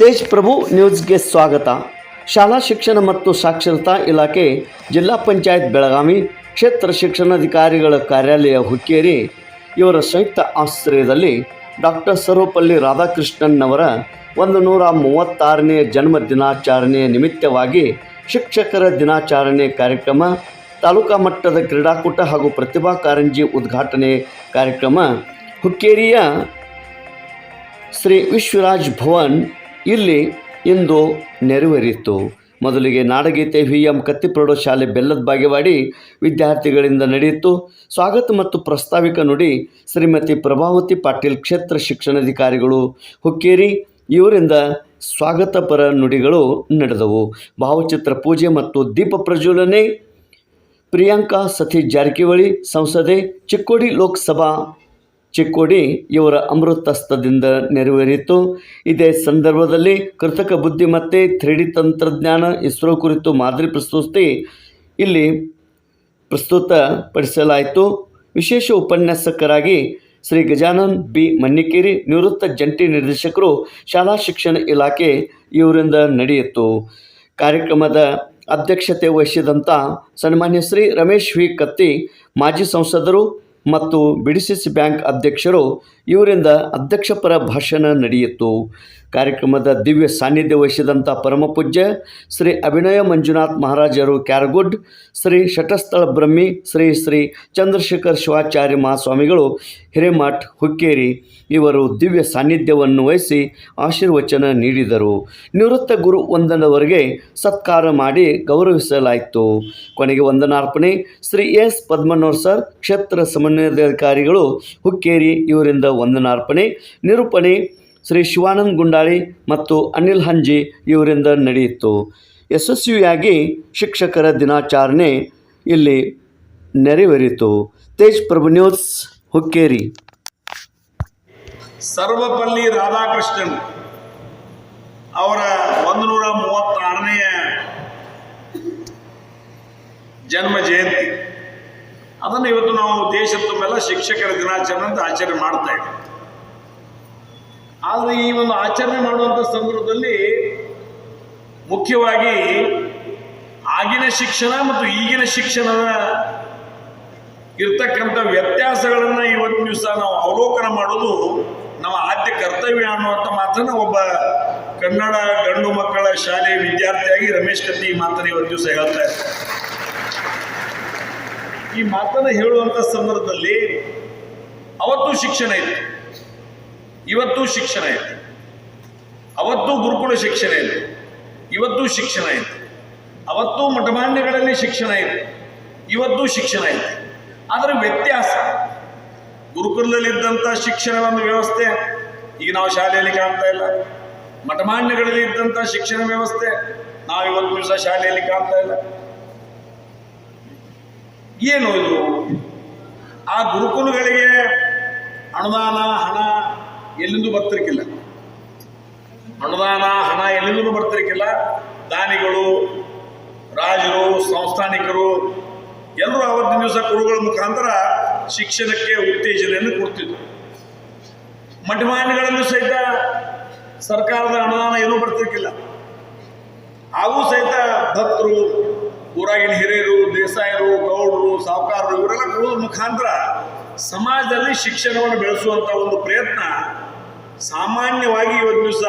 ತೇಜ್ ಪ್ರಭು ನ್ಯೂಸ್ಗೆ ಸ್ವಾಗತ. ಶಾಲಾ ಶಿಕ್ಷಣ ಮತ್ತು ಸಾಕ್ಷರತಾ ಇಲಾಖೆ ಜಿಲ್ಲಾ ಪಂಚಾಯತ್ ಬೆಳಗಾವಿ ಕ್ಷೇತ್ರ ಶಿಕ್ಷಣಾಧಿಕಾರಿಗಳ ಕಾರ್ಯಾಲಯ ಹುಕ್ಕೇರಿ ಇವರ ಸಂಯುಕ್ತ ಆಶ್ರಯದಲ್ಲಿ ಡಾಕ್ಟರ್ ಸರ್ವಪಲ್ಲಿ ರಾಧಾಕೃಷ್ಣನ್ನವರ ಒಂದು ನೂರ ಮೂವತ್ತಾರನೇ ಜನ್ಮ ದಿನಾಚರಣೆಯ ನಿಮಿತ್ತವಾಗಿ ಶಿಕ್ಷಕರ ದಿನಾಚರಣೆ ಕಾರ್ಯಕ್ರಮ, ತಾಲೂಕಾ ಮಟ್ಟದ ಕ್ರೀಡಾಕೂಟ ಹಾಗೂ ಪ್ರತಿಭಾ ಕಾರಂಜಿ ಉದ್ಘಾಟನೆ ಕಾರ್ಯಕ್ರಮ ಹುಕ್ಕೇರಿಯ ಶ್ರೀ ವಿಶ್ವರಾಜ್ ಭವನ್ ಇಲ್ಲಿ ಇಂದು ನೆರವೇರಿತು. ಮೊದಲಿಗೆ ನಾಡಗೀತೆ ವಿ ಎಂ ಕತ್ತಿ ಪ್ರೌಢಶಾಲೆ ಬೆಲ್ಲದ ಬಾಗೇವಾಡಿ ವಿದ್ಯಾರ್ಥಿಗಳಿಂದ ನಡೆಯಿತು. ಸ್ವಾಗತ ಮತ್ತು ಪ್ರಸ್ತಾವಿಕ ನುಡಿ ಶ್ರೀಮತಿ ಪ್ರಭಾವತಿ ಪಾಟೀಲ್ ಕ್ಷೇತ್ರ ಶಿಕ್ಷಣಾಧಿಕಾರಿಗಳು ಹುಕ್ಕೇರಿ. ಇವರಿಂದ ಸ್ವಾಗತಪರ ನುಡಿಗಳು ನಡೆದವು. ಭಾವಚಿತ್ರ ಪೂಜೆ ಮತ್ತು ದೀಪ ಪ್ರಜ್ವಲನೆ. ಪ್ರಿಯಾಂಕಾ ಸತೀಶ್ ಜಾರಕಿಹೊಳಿ ಸಂಸದೆ, ಚಿಕ್ಕೋಡಿ ಲೋಕಸಭಾ ಚಿಕ್ಕೋಡಿ ಇವರ ಅಮೃತಸ್ತದಿಂದ ನೆರವೇರಿತು. ಇದೇ ಸಂದರ್ಭದಲ್ಲಿ ಕೃತಕ ಬುದ್ಧಿಮತ್ತೆ ತ್ರೀ ಡಿ ತಂತ್ರಜ್ಞಾನ ಇಸ್ರೋ ಕುರಿತು ಮಾದರಿ ಪ್ರಸ್ತುತಿ ಇಲ್ಲಿ ಪ್ರಸ್ತುತಪಡಿಸಲಾಯಿತು. ವಿಶೇಷ ಉಪನ್ಯಾಸಕರಾಗಿ ಶ್ರೀ ಗಜಾನನ್ ಬಿ. ಮನ್ನಿಕೇರಿ, ನಿವೃತ್ತ ಜಂಟಿ ನಿರ್ದೇಶಕರು, ಶಾಲಾ ಶಿಕ್ಷಣ ಇಲಾಖೆ ಇವರಿಂದ ನಡೆಯಿತು. ಕಾರ್ಯಕ್ರಮದ ಅಧ್ಯಕ್ಷತೆ ವಹಿಸಿದಂಥ ಸನ್ಮಾನ್ಯ ಶ್ರೀ ರಮೇಶ್ ವಿ. ಕತ್ತಿ, ಮಾಜಿ ಸಂಸದರು ಮತ್ತು ಬಿಡಿಸಿಸಿ ಬ್ಯಾಂಕ್ ಅಧ್ಯಕ್ಷರು ಇವರಿಂದ ಅಧ್ಯಕ್ಷಪರ ಭಾಷಣ ನಡೆಯಿತು. ಕಾರ್ಯಕ್ರಮದ ದಿವ್ಯ ಸಾನ್ನಿಧ್ಯ ವಹಿಸಿದಂಥ ಪರಮಪೂಜ್ಯ ಶ್ರೀ ಅಭಿನಯ ಮಂಜುನಾಥ್ ಮಹಾರಾಜರು ಕ್ಯಾರಗುಡ್, ಶ್ರೀ ಶಟಸ್ಥಳ ಬ್ರಹ್ಮಿ, ಶ್ರೀ ಶ್ರೀ ಚಂದ್ರಶೇಖರ್ ಶಿವಾಚಾರ್ಯ ಮಹಾಸ್ವಾಮಿಗಳು ಹಿರೇಮಠ್, ಹುಕ್ಕೇರಿ ಇವರು ದಿವ್ಯ ಸಾನ್ನಿಧ್ಯವನ್ನು ವಹಿಸಿ ಆಶೀರ್ವಚನ ನೀಡಿದರು. ನಿವೃತ್ತ ಗುರು ವಂದನವರಿಗೆ ಸತ್ಕಾರ ಮಾಡಿ ಗೌರವಿಸಲಾಯಿತು. ಕೊನೆಗೆ ವಂದನಾರ್ಪಣೆ ಶ್ರೀ ಎಸ್ ಪದ್ಮನೋರ್ ಸರ್, ಕ್ಷೇತ್ರ ಸಮನ್ವಯಾಧಿಕಾರಿಗಳು ಹುಕ್ಕೇರಿ ಇವರಿಂದ ವಂದನಾರ್ಪಣೆ, ನಿರೂಪಣೆ ಶ್ರೀ ಶಿವಾನಂದ್ ಗುಂಡಾಳಿ ಮತ್ತು ಅನಿಲ್ ಹಂಜಿ ಇವರಿಂದ ನಡೆಯಿತು. ಯಶಸ್ವಿಯಾಗಿ ಶಿಕ್ಷಕರ ದಿನಾಚರಣೆ ಇಲ್ಲಿ ನೆರವೇರಿತು. ತೇಜ್ ಪ್ರಭು ನ್ಯೂಸ್, ಹುಕ್ಕೇರಿ. ಸರ್ವಪಲ್ಲಿ ರಾಧಾಕೃಷ್ಣನ್ ಅವರ ಒಂದು ನೂರ ಮೂವತ್ತಾರನೆಯ ಜನ್ಮ ಜಯಂತಿ. ಅದನ್ನು ಇವತ್ತು ನಾವು ದೇಶದ ತುಂಬೆಲ್ಲ ಶಿಕ್ಷಕರ ದಿನಾಚರಣೆ ಅಂತ ಆಚರಣೆ ಮಾಡ್ತಾ ಇದ್ದೀವಿ. ಆದರೆ ಈ ಒಂದು ಆಚರಣೆ ಮಾಡುವಂಥ ಸಂದರ್ಭದಲ್ಲಿ ಮುಖ್ಯವಾಗಿ ಆಗಿನ ಶಿಕ್ಷಣ ಮತ್ತು ಈಗಿನ ಶಿಕ್ಷಣದ ಇರ್ತಕ್ಕಂಥ ವ್ಯತ್ಯಾಸಗಳನ್ನು ಇವತ್ತು ದಿವಸ ನಾವು ಅವಲೋಕನ ಮಾಡೋದು ನಮ್ಮ ಆದ್ಯ ಕರ್ತವ್ಯ ಅನ್ನುವಂಥ ಮಾತನ್ನು ಒಬ್ಬ ಕನ್ನಡ ಗಂಡು ಮಕ್ಕಳ ಶಾಲೆ ವಿದ್ಯಾರ್ಥಿಯಾಗಿ ರಮೇಶ್ ಕತ್ತಿ ಈ ಮಾತನ್ನು ಇವತ್ತು ದಿವಸ ಹೇಳ್ತಾ ಈ ಮಾತನ್ನು ಹೇಳುವಂಥ ಸಂದರ್ಭದಲ್ಲಿ ಅವತ್ತು ಶಿಕ್ಷಣ ಇತ್ತು. ಇವತ್ತು ಶಿಕ್ಷಣ ಇತ್ತು ಅವತ್ತು ಗುರುಕುಲ ಶಿಕ್ಷಣ ಇದೆ. ಇವತ್ತು ಶಿಕ್ಷಣ ಇತ್ತು ಅವತ್ತು ಮಠಮಾನ್ಯಗಳಲ್ಲಿ ಶಿಕ್ಷಣ ಇತ್ತು ಇವತ್ತು ಶಿಕ್ಷಣ ಇತ್ತು ಅದರ ವ್ಯತ್ಯಾಸ. ಗುರುಕುಲದಲ್ಲಿದ್ದಂಥ ಶಿಕ್ಷಣ ಒಂದು ವ್ಯವಸ್ಥೆ, ಈಗ ನಾವು ಶಾಲೆಯಲ್ಲಿ ಕಾಣ್ತಾ ಇಲ್ಲ. ಮಠಮಾನ್ಯಗಳಲ್ಲಿ ಇದ್ದಂಥ ಶಿಕ್ಷಣ ವ್ಯವಸ್ಥೆ, ನಾವು ಇವತ್ತು ದಿವಸ ಶಾಲೆಯಲ್ಲಿ ಕಾಣ್ತಾ ಇಲ್ಲ. ಏನು ಇದು? ಆ ಗುರುಕುಲಗಳಿಗೆ ಅನುದಾನ, ಹಣ ಎಲ್ಲಿಂದ ಬರ್ತಿರ್ಕಿಲ್ಲ ಅನುದಾನ, ಹಣ ಎಲ್ಲಿಂದ ಬರ್ತಿರ್ಕಿಲ್ಲ ದಾನಿಗಳು, ರಾಜರು, ಸಂಸ್ಥಾನಿಕರು ಎಲ್ಲರೂ ಅವತ್ತಿನ ದಿವಸ ಗುರುಗಳ ಮುಖಾಂತರ ಶಿಕ್ಷಣಕ್ಕೆ ಉತ್ತೇಜನೆಯನ್ನು ಕೊಡ್ತಿದ್ರು. ಮಠಮಾನ್ಯಗಳಲ್ಲೂ ಸಹಿತ ಸರ್ಕಾರದ ಅನುದಾನ ಏನೂ ಬರ್ತಿರ್ಕಿಲ್ಲ ಹಾಗೂ ಸಹಿತ ಭಕ್ತರು, ಊರಾಗಿನ ಹಿರಿಯರು, ದೇಸಾಯರು, ಗೌಡರು, ಸಾಹುಕಾರರು ಇವರೆಲ್ಲ ಗುರುಗಳ ಮುಖಾಂತರ ಸಮಾಜದಲ್ಲಿ ಶಿಕ್ಷಣವನ್ನು ಬೆಳೆಸುವಂಥ ಒಂದು ಪ್ರಯತ್ನ ಸಾಮಾನ್ಯವಾಗಿ ಇವತ್ತು ದಿವಸ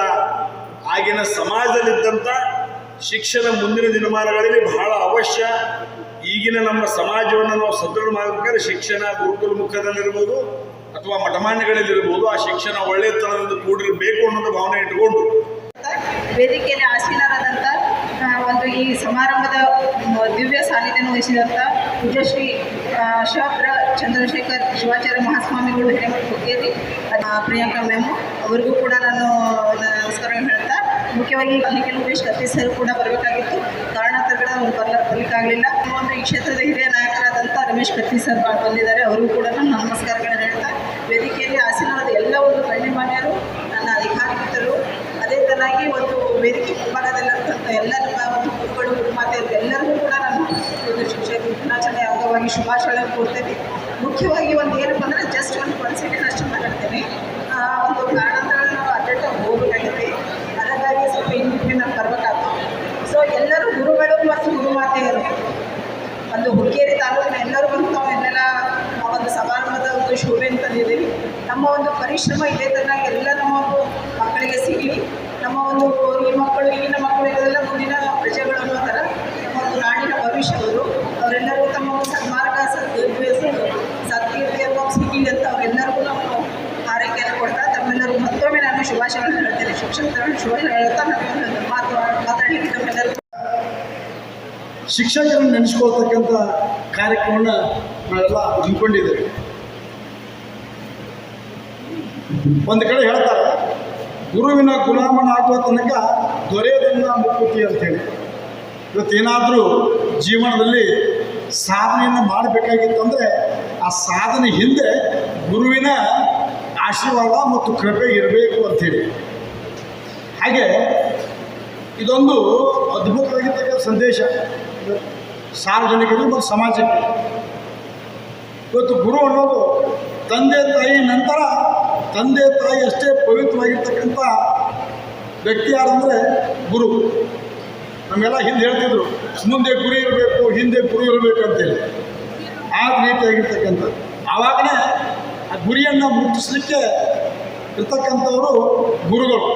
ಆಗಿನ ಸಮಾಜದಲ್ಲಿದ್ದಂಥ ಶಿಕ್ಷಣ ಮುಂದಿನ ದಿನಮಾನಗಳಲ್ಲಿ ಬಹಳ ಅವಶ್ಯ. ಈಗಿನ ನಮ್ಮ ಸಮಾಜವನ್ನು ನಾವು ಸದೃಢ ಮಾಡಬೇಕಾದ್ರೆ ಶಿಕ್ಷಣ ಗುರುಕುಲ ಮುಖದಲ್ಲಿರ್ಬೋದು ಅಥವಾ ಮಠಮಾನ್ಯಗಳಲ್ಲಿರ್ಬೋದು. ಆ ಶಿಕ್ಷಣ ಒಳ್ಳೆಯತನದಿಂದ ಕೂಡಿರಬೇಕು ಅನ್ನೋದು ಭಾವನೆ ಇಟ್ಟುಕೊಂಡು. ವೇದಿಕೆಯಲ್ಲಿ ಆಸೀನರಾದಂಥ ಒಂದು ಈ ಸಮಾರಂಭದ ದಿವ್ಯ ಸಾನ್ನಿಧ್ಯವನ್ನು ವಹಿಸಿದಂಥ ವಿಜಯಶ್ರೀ ಶಿವಪುರ ಚಂದ್ರಶೇಖರ್ ಶಿವಾಚಾರ್ಯ ಮಹಾಸ್ವಾಮಿಗಳು ಆ, ಪ್ರಿಯಾಂಕಾ ಮ್ಯಾಮು. ಅವರಿಗೂ ಕೂಡ ನಾನು ನಮಸ್ಕಾರ ಹೇಳ್ತಾ, ಮುಖ್ಯವಾಗಿ ಅಲ್ಲಿಗೆ ಉಮೇಶ್ ಕತ್ತಿ ಸರ್ ಕೂಡ ಬರಬೇಕಾಗಿತ್ತು. ಕಾರಣಾಂತರಗಳ ಅವ್ರು ಬರ್ಲ, ಬರಲಿಕ್ಕಾಗಲಿಲ್ಲ. ಈ ಕ್ಷೇತ್ರದ ಹಿರಿಯ ನಾಯಕರಾದಂಥ ರಮೇಶ್ ಕತ್ತಿ ಸರ್ ಬಂದಿದ್ದಾರೆ. ಅವರಿಗೂ ಕೂಡ ನಾನು ನಮಸ್ಕಾರಗಳನ್ನು ಹೇಳ್ತಾ ವೇದಿಕೆಯಲ್ಲಿ ಆಸೀನರಾದ ಎಲ್ಲ ಒಂದು ಗಣ್ಯಮಾನ್ಯರು ನನ್ನ ಅಧಿಕಾರಿಗಳು ಅದೇ ಥರನಾಗಿ ಒಂದು ವೇದಿಕೆ ಮುಂಭಾಗದಲ್ಲಿರ್ತಂಥ ಎಲ್ಲ ನಮ್ಮ ಒಂದು ಗುರುಗಳು ಮಾತೆಯರು ಎಲ್ಲರಿಗೂ ಕೂಡ ನಾನು ಒಂದು ಶಿಕ್ಷಕ ದಿನಾಚರಣೆ ಅಂಗವಾಗಿ ಶುಭಾಶಯ ಕೊಡ್ತೇನೆ ಮುಖ್ಯವಾಗಿ ಒಂದು ಏನಪ್ಪ ಅಂದರೆ ಜಸ್ಟ್ ಒಂದು ಒಂದು ಸೆಕೆಂಡ್ ಅಷ್ಟು ಮಾತಾಡ್ತೇನೆ ಆ, ಒಂದು ಕಾರಣಾಂತರಗಳು ನಾವು ಅಡ್ಡಾಟ ಹೋಗಬೇಕಾಗಿದೆ ಅದಕ್ಕಾಗಿ ಪರಿಶ್ರಮ ಇದೆ ತನಕ ಎಲ್ಲ ನಮ್ಮ ಮಕ್ಕಳಿಗೆ ಸಿಗಲಿ. ನಮ್ಮ ಒಂದು ಈ ಮಕ್ಕಳು, ಈಗಿನ ಮಕ್ಕಳು ಮುಂದಿನ ಪ್ರಜೆಗಳು ಅನ್ನೋ ಥರ ನಮ್ಮ ಒಂದು ನಾಡಿನ ಭವಿಷ್ಯವರು ಅವರೆಲ್ಲರೂ ತಮ್ಮ ಒಂದು ಸನ್ಮಾರ್ಗ ಸದ್ಭ್ಯಾಸ ಅನ್ನೋ ಸಿಗಲಿ ಅಂತ ಅವರೆಲ್ಲರಿಗೂ ನಾವು ಆರೈಕೆಯನ್ನು ಕೊಡ್ತಾ ತಮ್ಮೆಲ್ಲರೂ ಮತ್ತೊಮ್ಮೆ ನಾನು ಶುಭಾಶಯಗಳನ್ನು ಹೇಳ್ತೇನೆ. ಶಿಕ್ಷಕರನ್ನು ಶುಭಾಶಯ ಹೇಳ್ತಾ ನಾನು ಮಾತು, ಮಾತಾಡಲಿಕ್ಕೆ ತಮ್ಮೆಲ್ಲರೂ ಶಿಕ್ಷಕರನ್ನು ನೆನೆಸ್ಕೊಳ್ತಕ್ಕಂಥ ಕಾರ್ಯಕ್ರಮವನ್ನು ನಾವೆಲ್ಲ ಹಮ್ಮಿಕೊಂಡಿದ್ದೇವೆ. ಒಂದು ಕಡೆ ಹೇಳ್ತಾರೆ, ಗುರುವಿನ ಗುಲಾಮನ ಆಗುವ ತನಕ ದೊರೆಯದನ್ನ ಮುಕ್ಕುತಿ ಅಂತೇಳಿ. ಇವತ್ತೇನಾದರೂ ಜೀವನದಲ್ಲಿ ಸಾಧನೆಯನ್ನು ಮಾಡಬೇಕಾಗಿತ್ತಂದರೆ ಆ ಸಾಧನೆ ಹಿಂದೆ ಗುರುವಿನ ಆಶೀರ್ವಾದ ಮತ್ತು ಕೃಪೆ ಇರಬೇಕು ಅಂಥೇಳಿ ಹಾಗೆ ಇದೊಂದು ಅದ್ಭುತವಾಗಿರ್ತಕ್ಕಂಥ ಸಂದೇಶ. ಸಾರ್ವಜನಿಕರು ಮತ್ತು ಸಮಾಜಕ್ಕೆ. ಇವತ್ತು ಗುರು ಅನ್ನೋದು ತಂದೆ ತಾಯಿ ನಂತರ ತಂದೆ ತಾಯಿ ಅಷ್ಟೇ ಪವಿತ್ರವಾಗಿರ್ತಕ್ಕಂಥ ವ್ಯಕ್ತಿ ಯಾರಂದರೆ ಗುರು. ನಮಗೆಲ್ಲ ಹಿಂದೆ ಹೇಳ್ತಿದ್ರು, ಮುಂದೆ ಗುರಿ ಇರಬೇಕು, ಹಿಂದೆ ಗುರು ಇರಬೇಕು ಅಂತೇಳಿ. ಆ ರೀತಿಯಾಗಿರ್ತಕ್ಕಂಥ ಆವಾಗಲೇ ಆ ಗುರಿಯನ್ನು ಮುಟ್ಟಿಸ್ಲಿಕ್ಕೆ ಇರ್ತಕ್ಕಂಥವರು ಗುರುಗಳು.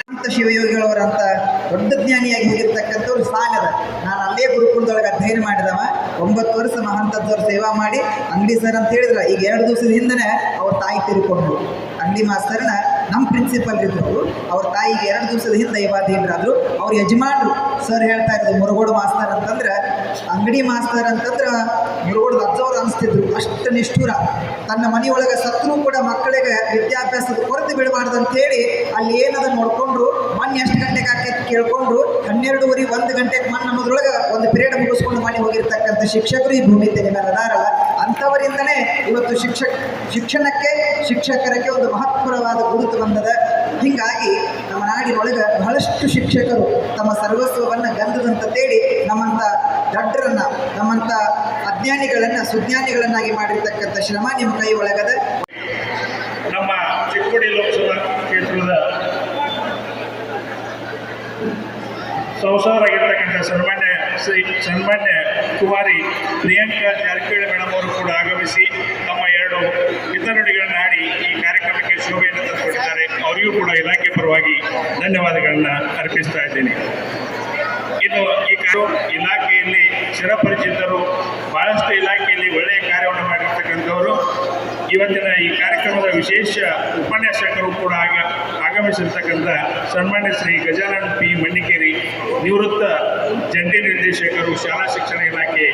ಸಂತ ಶಿವಯೋಗಿಗಳವರಂತ ದೊಡ್ಡ ಜ್ಞಾನಿಯಾಗಿ ಹೋಗಿರ್ತಕ್ಕಂಥವ್ರು ಸಾಗರ ನಾನು ಅಲ್ಲೇ ಗುರುಕುಲದೊಳಗೆ ಅಧ್ಯಯನ ಮಾಡಿದವ. ಒಂಬತ್ತು ವರ್ಷ ಮಹಂತದ್ದವ್ರು ಸೇವಾ ಮಾಡಿ ಅಂಗಡಿ ಸರ್ ಅಂತ ಹೇಳಿದ್ರೆ, ಈಗ ಎರಡು ದಿವಸದ ಹಿಂದೆ ಅವ್ರ ತಾಯಿ ತಿರ್ಕೊಂಡ್ರು. ಅಂಗಡಿ ಮಾಸ್ತರ್ನ ನಮ್ಮ ಪ್ರಿನ್ಸಿಪಲ್ ಇದ್ರು ಅವರು ತಾಯಿಗೆ ಎರಡು ದಿವಸದ ಹಿಂದೆ ಇವಾದೀನರಾದ್ರು ಅವ್ರ ಯಜಮಾನ್ರು ಸರ್ ಹೇಳ್ತಾ ಇದ್ರು ಮುರುಗೋಡು ಮಾಸ್ತರ್ ಅಂತಂದ್ರೆ, ಅಂಗಡಿ ಮಾಸ್ತರ್ ಅಂತಂದ್ರೆ ಮುರುಗೋಡು ಅಜ್ಜವ್ರು ಅನಿಸ್ತಿದ್ರು. ಅಷ್ಟು ನಿಷ್ಠುರ. ತನ್ನ ಮನೆಯೊಳಗೆ ಸತ್ರು ಕೂಡ ಮಕ್ಕಳಿಗೆ ವಿದ್ಯಾಭ್ಯಾಸದ ಕೊರತೆ ಬಿಡಬಾರ್ದಂತ ಹೇಳಿ ಅಲ್ಲಿ ಏನದ ನೋಡ್ಕೊಂಡ್ರು. ಮಣ್ಣು ಎಷ್ಟು ಗಂಟೆಗೆ ಹಾಕಿ ಕೇಳ್ಕೊಂಡ್ರು. ಹನ್ನೆರಡುವರೆ ಒಂದು ಗಂಟೆಗೆ ಮಣ್ಣು ಅನ್ನೋದ್ರೊಳಗೆ ಒಂದು ಪಿರಿಯಡ್ ಮುಗಿಸ್ಕೊಂಡು ಮನೆ ಹೋಗಿರ್ತಕ್ಕಂಥ ಶಿಕ್ಷಕರು ಈ ಭೂಮಿ ತೆನೆ ಮೇಲೆ ಅದಾರಲ್ಲ ಅಂಥವರಿಂದನೇ ಇವತ್ತು ಶಿಕ್ಷಕ ಶಿಕ್ಷಣಕ್ಕೆ, ಶಿಕ್ಷಕರಿಗೆ ಒಂದು ಮಹತ್ವರವಾದ ಗುರುತು ಬಂದದ. ಹೀಗಾಗಿ ನಮ್ಮ ನಾಡಿನೊಳಗೆ ಬಹಳಷ್ಟು ಶಿಕ್ಷಕರು ತಮ್ಮ ಸರ್ವಸ್ವವನ್ನು ಗಂಧದಂತ ತೇಡಿ ನಮ್ಮಂಥ ದಡ್ಡರನ್ನ ನಮ್ಮಂಥ ಅಜ್ಞಾನಿಗಳನ್ನು, ಸುಜ್ಞಾನಿಗಳನ್ನಾಗಿ ಮಾಡಿರ್ತಕ್ಕಂಥ ಶ್ರಮ ನಿಮ್ಮ ಕೈ ಒಳಗದ. ನಮ್ಮ ಚಿಕ್ಕೋಡಿ ಲೋಕಸಭಾ ಕ್ಷೇತ್ರದ ಸಂಸಾರ ಸಂಸದರಾಗಿರ್ತಕ್ಕಂಥ ಸನ್ಮಾನ್ಯ ಶ್ರೀ ಸನ್ಮಾನ್ಯ ಕುಮಾರಿ, ಪ್ರಿಯಾಂಕಾ ಜಾರಕಿಹೊಳಿ ಮೇಡಮ್ ಅವರು ಕೂಡ ಆಗಮಿಸಿ ತಮ್ಮ ಎರಡು ಹಿತನುಡಿಗಳನ್ನು ಆಡಿ ಈ ಕಾರ್ಯಕ್ರಮಕ್ಕೆ ಶೋಭೆಯನ್ನು ತಂದುಕೊಟ್ಟಿದ್ದಾರೆ. ಅವರಿಗೂ ಕೂಡ ಇಲಾಖೆ ಪರವಾಗಿ ಧನ್ಯವಾದಗಳನ್ನು ಅರ್ಪಿಸ್ತಾ ಇದ್ದೇನೆ. ಇನ್ನು ಈ ಕಾರ್ಯ ಇಲಾಖೆಯಲ್ಲಿ ಚಿರಪರಿಚಿತರು, ಬಹಳಷ್ಟು ಇಲಾಖೆಯಲ್ಲಿ ಒಳ್ಳೆಯ ಕಾರ್ಯವನ್ನು ಮಾಡಿರ್ತಕ್ಕಂಥವರು. ಇವತ್ತಿನ ಈ ಕಾರ್ಯಕ್ರಮದ ವಿಶೇಷ ಉಪನ್ಯಾಸಕರು ಕೂಡ ಆಗ ಆಗಮಿಸಿರ್ತಕ್ಕಂಥ ಸನ್ಮಾನ್ಯ ಶ್ರೀ ಗಜಾನನ್ ಪಿ ಮಣ್ಣಿಕೇರಿ ನಿವೃತ್ತ ಜಂಟಿ ನಿರ್ದೇಶಕರು, ಶಾಲಾ ಶಿಕ್ಷಣ ಇಲಾಖೆ,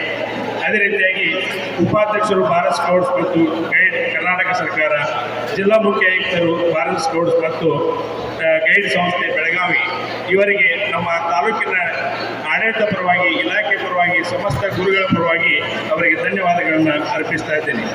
ಅದೇ ರೀತಿಯಾಗಿ ಉಪಾಧ್ಯಕ್ಷರು ಭಾರತ್ ಸ್ಕೌಟ್ಸ್ ಮತ್ತು ಗೈಡ್ ಕರ್ನಾಟಕ ಸರ್ಕಾರ, ಜಿಲ್ಲಾ ಮುಖ್ಯ ಆಯುಕ್ತರು ಭಾರತ್ ಸ್ಕೌಟ್ಸ್ ಮತ್ತು ಗೈಡ್ ಸಂಸ್ಥೆ ಬೆಳಗಾವಿ, ಇವರಿಗೆ ನಮ್ಮ ತಾಲೂಕಿನ ಆಡಳಿತ ಪರವಾಗಿ, ಇಲಾಖೆ ಪರವಾಗಿ, ಸಮಸ್ತ ಗುರುಗಳ ಪರವಾಗಿ ಅವರಿಗೆ ಧನ್ಯವಾದಗಳನ್ನು ಅರ್ಪಿಸ್ತಾ ಇದ್ದೇನೆ.